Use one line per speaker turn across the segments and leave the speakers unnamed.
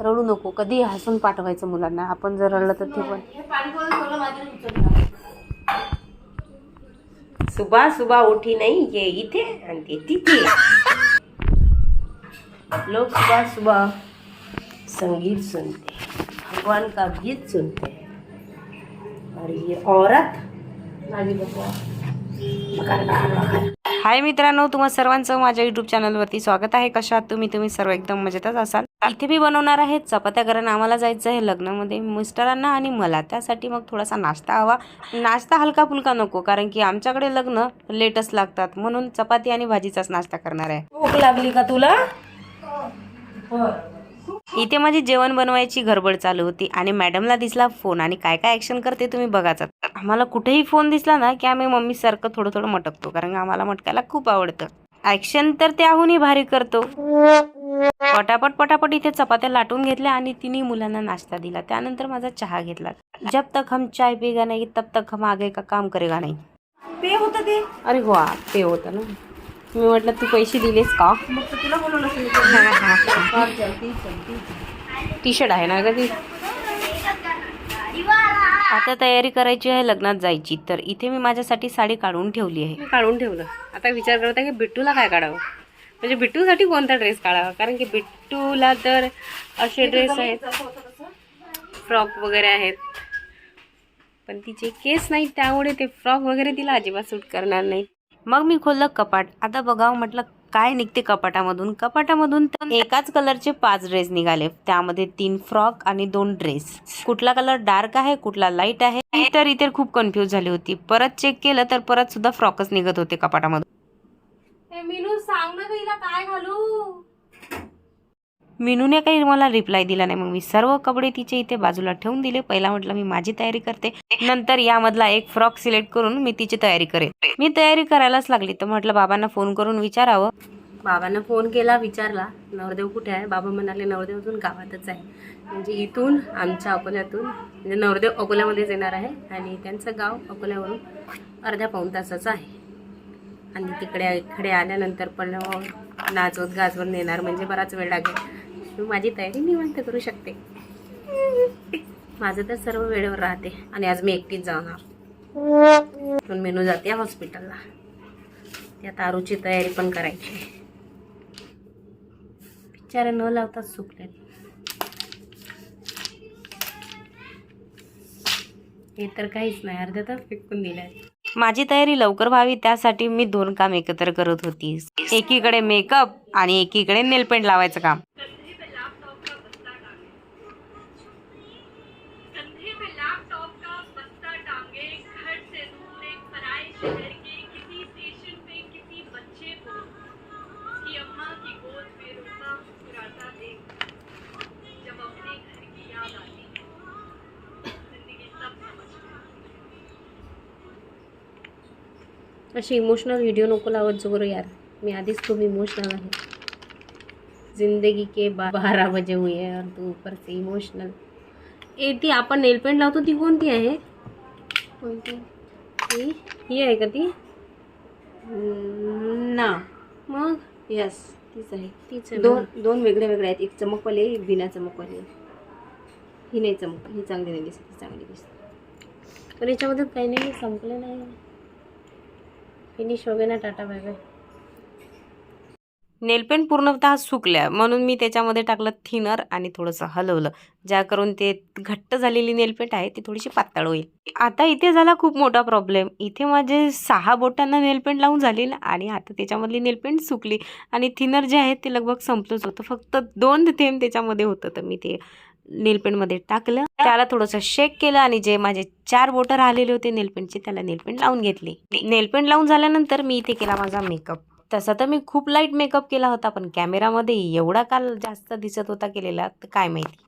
रडू नको. कधी हसून पाठवायचं मुलांना. आपण जर रडलं तर ते पण.
सुबह सुबह उठी नहीं. ये इथे आणि ते तिथे. लोग सुबह सुबह संगीत सुनते. भगवान का गीत सुनते. और ये औरत.
हाय मित्रांनो तुम्हा सर्वांचं माझ्या युट्यूब चॅनलवरती स्वागत आहे. कशात तुम्ही? तुम्ही सर्व एकदम मजेतच असाल. इथे मी बनवणार आहे चपात्या. कारण आम्हाला जायचं आहे लग्नामध्ये मिस्टरांना आणि मला. त्यासाठी मग थोडासा नाश्ता हवा. नाश्ता हलका फुलका नको कारण की आमच्याकडे लग्न लेटच लागतात. म्हणून चपाती आणि भाजीचाच नाश्ता करणार आहे.
भूक लागली का तुला? हो. हो.
इथे माझी जेवण बनवायची गडबड चालू होती आणि मॅडमला दिसला फोन आणि काय काय ऍक्शन करते तुम्ही बघाच. आम्हाला कुठेही फोन दिसला ना की आम्ही मम्मी सारखं थोडं थोडं मटकतो कारण आम्हाला मटकायला खूप आवडतं. ऍक्शन तर त्याहूनही भारी करतो. पटापट पटापट इथे चपात्या लाटून घेतल्या आणि तिन्ही मुलांना नाश्ता दिला. त्यानंतर माझा चहा घेतला. जब तक हम चाय पिगा नाही तब तक हम आगे का काम करेगा नाही.
पे होतं ते.
अरे वा ते होतं ना. मी म्हटलं तू पैसे दिलेस का? टी शर्ट आहे ना का ती? आता तयारी करायची आहे लग्नात जायची. तर इथे मी माझ्यासाठी साडी काढून ठेवली आहे. काढून ठेवलं. आता विचार करत आहे की बिट्टूला काय काढावं? म्हणजे बिट्टूसाठी कोणता ड्रेस काढावा? कारण की बिट्टूला तर असे ड्रेस आहेत. फ्रॉक वगैरे आहेत. पण तिचे केस नाहीत त्यामुळे ते फ्रॉक वगैरे तिला अजिबात सूट करणार नाही मग मी खोललं कपाट. आता बघावं म्हटलं काय निघते कपाटामधून. कपाटामधून तर एकाच कलरचे पाच ड्रेस निघाले. त्यामध्ये तीन फ्रॉक आणि दोन ड्रेस कुठला कलर डार्क आहे कुठला लाइट आहे तर इथे खूप कन्फ्युज झाली होती. परत चेक केलं तर परत सुद्धा फ्रॉकच निघत होते कपाटामधून.
मीनू सांग ना काय घालू?
मिनूने काही मला रिप्लाय दिला नाही. मग मी सर्व कपडे तिचे इथे बाजूला ठेवून दिले. पहिला म्हटलं मी माझी तयारी करते. नंतर यामधला एक फ्रॉक सिलेक्ट करून मी तिची तयारी करेन. मी तयारी करायलाच लागली. तर म्हटलं बाबांना फोन करून विचारावं. बाबांना फोन केला विचारला नवरदेव कुठे आहे? बाबा म्हणाले नवरदेव अजून गावातच आहे. म्हणजे इथून आमच्या अकोल्यातून म्हणजे नवरदेव अकोल्यामध्येच येणार आहे आणि त्यांचं गाव अकोल्यावरून अर्ध्या पाऊण तासाचं आहे. आणि तिकडे इकडे आल्यानंतर पण नाचवत गाजवत नेणार म्हणजे बराच वेळ लागेल. मी माझी तयारी निवांत करू शकते. माझं तर सर्व वेळेवर राहते आणि आज मी एकटीच जाणार. पण मेनू जाते हॉस्पिटलला. त्या तारूची तयारी पण करायची. बिचारे न लावताच सुकले हे तर काहीच नाही अर्ध्या तास फेकून दिलाय माझी तयारी लवकर व्हावी त्यासाठी मी दोन काम एकत्र करत होती. एकीकडे मेकअप आणि एकीकडे नेलपेंट लावायचं काम. अशी इमोशनल व्हिडिओ नको लावत जो यार. मी आधीच खूप इमोशनल आहे. ज़िंदगी के बा- बारा बजे हुए हैं और तू ऊपर से इमोशनल ए ती आपण नेलपेंट लावतो ती कोणती आहे? कोणती? ही ही आहे का ती? ना. मग? यस तीच आहे. तीच आहे दोन दोन वेगळे वेगळे आहेत. एक चमकवाले एक बिना चमकवाले ही नाही चमक ही चांगली नाही दिसत ही चांगली दिसते पण याच्यामध्ये काही नाही संपलं नाही. फिनिश हो गया ना टाटा बाय बाय नेलपेंट पूर्णतः सुकल्या. म्हणून मी त्याच्यामध्ये टाकलं थिनर आणि थोडंसं हलवलं. ज्या करून ते घट्ट झालेली नेलपेंट आहे ती थोडीशी पातळ होईल. आता इथे झाला खूप मोठा प्रॉब्लेम इथे माझे सहा बोटांना नेलपेंट लावून झाली आणि आता त्याच्यामधली नेलपेंट सुकली. आणि थिनर जे आहे ते लगभग संपलंच होतं. फक्त दोन थेंब त्याच्यामध्ये होतं तर मी ते नेलपेंटमध्ये टाकलं. त्याला थोडंसं शेक केलं आणि जे माझे चार बोटं राहिलेले होते नेलपेंटचे त्याला नेलपेंट लावून घेतली. नेलपेंट लावून झाल्यानंतर मी इथे केला माझा मेकअप तसा तर मी खूप लाइट मेकअप केला होता पण कॅमेरामध्ये एवढा काल जास्त दिसत होता केलेला तर काय माहिती.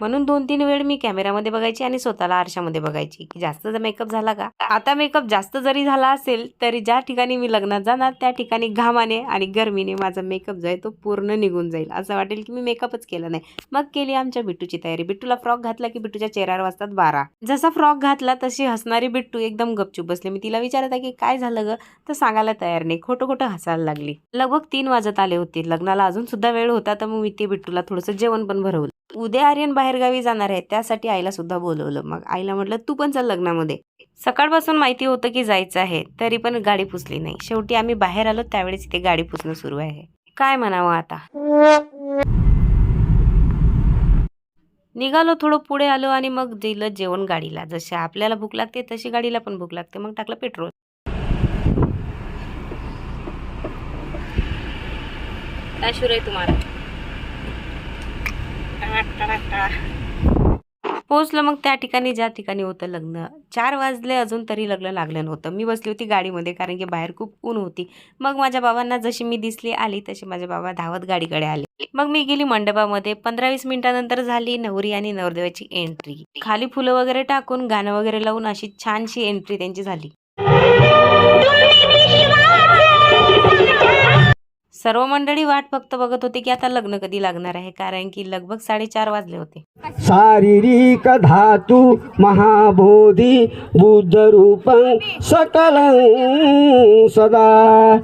म्हणून दोन तीन वेळ मी कॅमेरामध्ये बघायची आणि स्वतःला आरशामध्ये बघायची. की जास्त मेकअप झाला का? आता मेकअप जास्त जरी झाला असेल तरी ज्या ठिकाणी मी लग्नात जाणार त्या ठिकाणी घामाने आणि गरमीने माझा मेकअप जो आहे तो पूर्ण निघून जाईल. असं वाटेल की मी मेकअपच केला नाही. मग केली आमच्या बिट्टूची तयारी. बिट्टूला फ्रॉक घातला की बिट्टूच्या चेहऱ्यावर वाजतात बारा. जसा फ्रॉक घातला तशी हसणारी बिट्टू एकदम गपचूप बसली. मी तिला विचारत आहे की काय झालं ग? तर सांगायला तयार नाही. खोटं खोटं हसायला लागली. लगभग तीन वाजत आले होते. लग्नाला अजून सुद्धा वेळ होता तर मग मी ते बिट्टूला थोडंसं जेवण पण भरवलं. उद्या आर्यन बाहेरगावी जाणार आहे त्यासाठी आईला सुद्धा बोलवलं. मग आईला म्हटलं तू पण चल लग्नामध्ये. सकाळपासून माहिती होतं की जायचं आहे तरी पण गाडी पुसली नाही. शेवटी आम्ही बाहेर आलो त्यावेळेस इथे गाडी पुसणं सुरू आहे. काय म्हणावं आता? निघालो थोडं पुढे आलो आणि मग दिलं जेवण गाडीला. जशी आपल्याला भूक लागते तशी गाडीला पण भूक लागते. मग टाकलं पेट्रोल. काय शुरू आहे तुम्हाला? पोहोचलो मग त्या ठिकाणी ज्या ठिकाणी होतं लग्न. चार वाजले अजून तरी लग्न लागलं नव्हतं. मी बसली होती गाडीमध्ये कारण की बाहेर खूप ऊन होती. मग माझ्या बाबांना जशी मी दिसली आली तशी माझे बाबा धावत गाडीकडे आले. मग मी गेली मंडपामध्ये. पंधरा वीस मिनिटानंतर झाली नवरी आणि नवरदेवाची एंट्री खाली फुलं वगैरे टाकून गाणं वगैरे लावून अशी छानशी एंट्री त्यांची झाली. सर्व मंडळी वाट फक्त बघत होते की आता लग्न कधी लागणार आहे कारण की लगभग साडेचार वाजले होते.
शारीरिक धातु महाबोधी बुद्धरूपं सकलं सदा.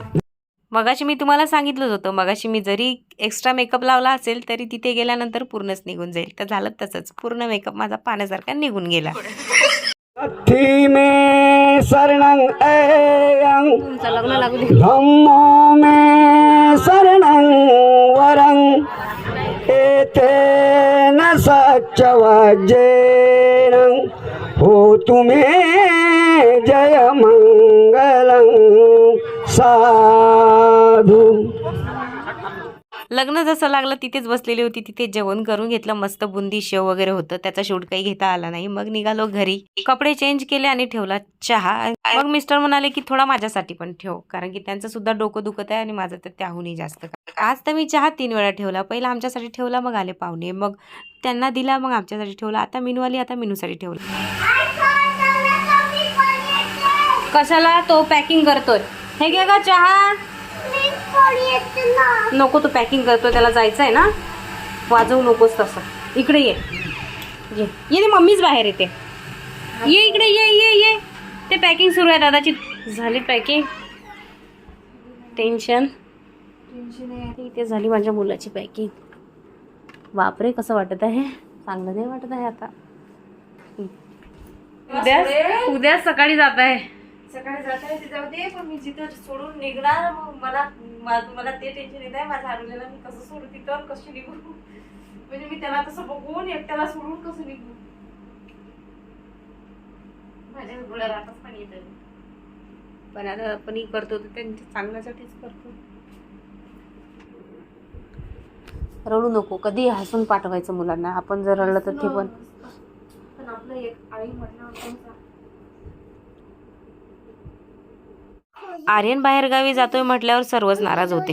मगाशी मी तुम्हाला सांगितलंच होतं मगाशी मी जरी एक्स्ट्रा मेकअप लावला असेल तरी तिथे गेल्यानंतर पूर्णच निघून जाईल. तर झालं तसंच. पूर्ण मेकअप माझा पाण्यासारखा निघून गेला.
थी मे शरणं धम्मो मे शरणं वरं एतेन सच्चवाजेन हो तुमे जयमङ्गलं साधु.
लग्न जसं लागलं तिथेच बसलेली होती तिथे जेवण करून घेतलं मस्त बुंदी शेव वगैरे होतं. त्याचा शूट काही घेता आला नाही. मग निघालो घरी. कपडे चेंज केले आणि ठेवला चहा. मग मिस्टर म्हणाले की थोडा माझ्यासाठी पण ठेव. कारण की त्यांचं सुद्धा डोकं दुखत आहे आणि माझं तर त्याहूनही जास्त आज तर मी चहा तीन वेळा ठेवला. पहिला आमच्यासाठी ठेवला मग आले पाहुणे. मग त्यांना दिला मग आमच्यासाठी ठेवला. आता मिनू आली आता मिनूसाठी ठेवला. कशाला तो पॅकिंग करतोय? हे घे का चहा. नको तो पॅकिंग करतो त्याला जायचं आहे ना? वाजवू नकोस तसं. इकडे ये. ये. ये मम्मीच बाहेर येते. ये इकडे ये ये ये. ते पॅकिंग सुरू आहे दादाची. झाली पॅकिंग टेन्शन इथे झाली माझ्या मुलाची पॅकिंग बापरे कसं वाटत आहे? चांगलं नाही वाटत आहे आता. उद्या उद्या सकाळी जात आहे.
सकाळी जाता ते जाऊ दे पण मी जिथं सोडून निघणार मग मला मा- मला ते टेन्शन येत आहे. माझ्या आरोग्याला मी कसं सोडू तिथं कशी निघू? म्हणजे मी त्याला तसं बघून एकट्याला सोडून कसं निघू? माझ्या डोळ्याला आताच पाणी येतं
पण आता आपण करतो तर त्यांच्या चांगल्यासाठीच करतो. रडू नको. कधी हसून पाठवायचं मुलांना. आपण जर रडलं तर ते पण
पण आपलं एक आई म्हटल्यावर
आर्यन बाहेरगावी जातोय म्हटल्यावर सर्वच नाराज होते.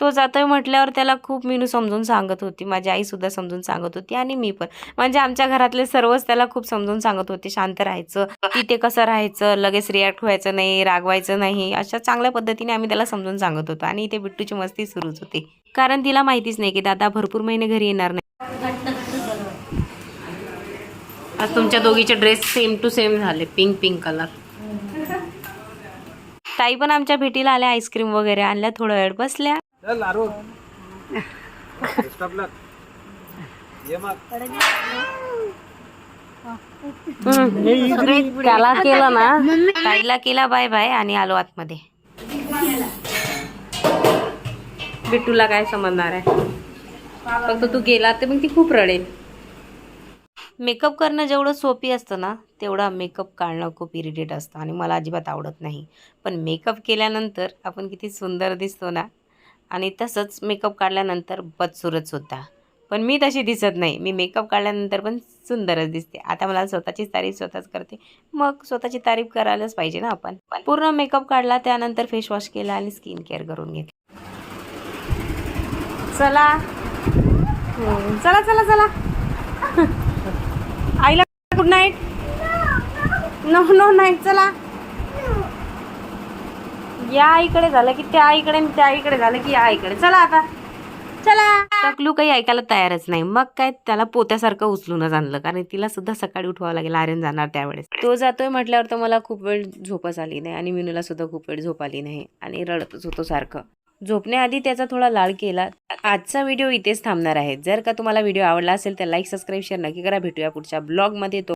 तो जातोय म्हटल्यावर त्याला खूप मीनू समजून सांगत होती. माझी आई सुद्धा समजून सांगत होती आणि मी पण. म्हणजे आमच्या घरातले सर्वच त्याला खूप समजून सांगत होते. शांत राहायचं. तिथे कसं राहायचं? लगेच रिॲक्ट व्हायचं नाही रागवायचं नाही. अशा चांगल्या पद्धतीने आम्ही त्याला समजून सांगत होतो आणि इथे बिट्टूची मस्ती सुरूच होती. कारण तिला माहितीच नाही की दादा भरपूर महिने घरी येणार नाही. आज तुमच्या दोघीचे ड्रेस सेम टू सेम झाले. पिंक पिंक कलर ताई पण आमच्या भेटीला आल्या आईस्क्रीम वगैरे आणल्या थोडा वेळ बसल्या. त्याला केलं ना ताईला केला बाय बाय आणि आलो आतमध्ये. बिट्टूला काय समजणार आहे? फक्त तू गेला तर मग ती खूप रडेल. मेकअप करणं जेवढं सोपी असतं ना तेवढा मेकअप काढणं खूप इरिटेट असतं आणि मला अजिबात आवडत नाही. पण मेकअप केल्यानंतर आपण किती सुंदर दिसतो ना आणि तसंच मेकअप काढल्यानंतर बदसुरत सुद्धा पण मी तशी दिसत नाही. मी मेकअप काढल्यानंतर पण सुंदरच दिसते. आता मला स्वतःचीच तारीफ स्वतःच करते. मग स्वतःची तारीफ करायलाच पाहिजे ना आपण. पूर्ण मेकअप काढला त्यानंतर फेस वॉश केला आणि स्किन केअर करून घेतली. हो, चला. चला चला चला. Good night. No no night चला. या आईकडे झालं की त्या आईकडे त्या आईकडे झालं की या आईकडे. चला आता. चला. टकलू काही ऐकायला तयारच नाही. मग काय त्याला पोत्यासारखं उचलूनच आणलं. कारण तिला सुद्धा सकाळी उठवावं लागेल. आर्यन जाणार त्यावेळेस. तो जातोय म्हटल्यावर तर मला खूप वेळ झोपच आली नाही. आणि मिनूला सुद्धा खूप वेळ झोप आली नाही. आणि रडतच होतो सारखं. झोपण्याआधी त्याचा थोडा लाळ केला. आजचा व्हिडिओ इथेच थांबणार आहे. जर का तुम्हाला व्हिडिओ आवडला असेल तर लाईक सबस्क्राईब शेअर नक्की करा. भेटूया पुढच्या ब्लॉगमध्ये तो